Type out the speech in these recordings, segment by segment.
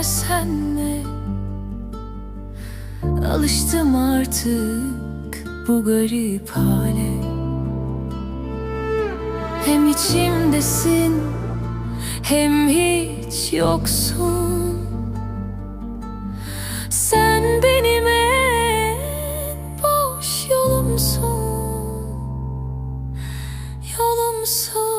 Mi? Alıştım artık bu garip hale. Hem içimdesin hem hiç yoksun. Sen benim en boş Yolumsun, yolumsun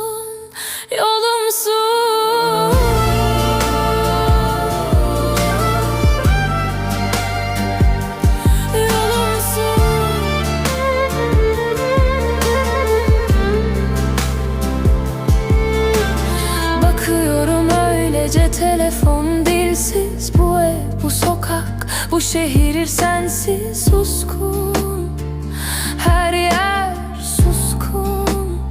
öylece telefon dilsiz Bu ev, bu sokak, bu şehir sensiz Suskun, her yer suskun.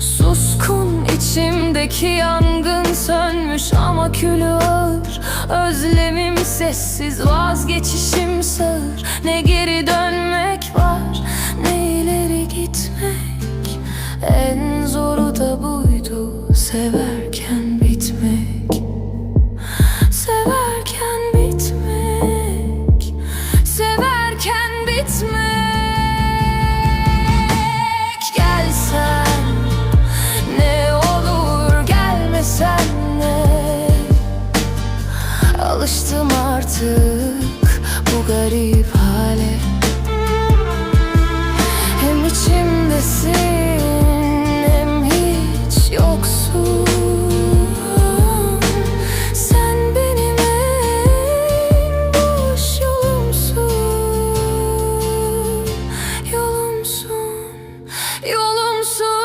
Suskun içimdeki yangın sönmüş ama külü ağır. Özlemim sessiz vazgeçişim sağır Ne geri dönmek var gitmek. Gelsen ne olur gelmesen ne Alıştım artık. Yolum Yolumsuz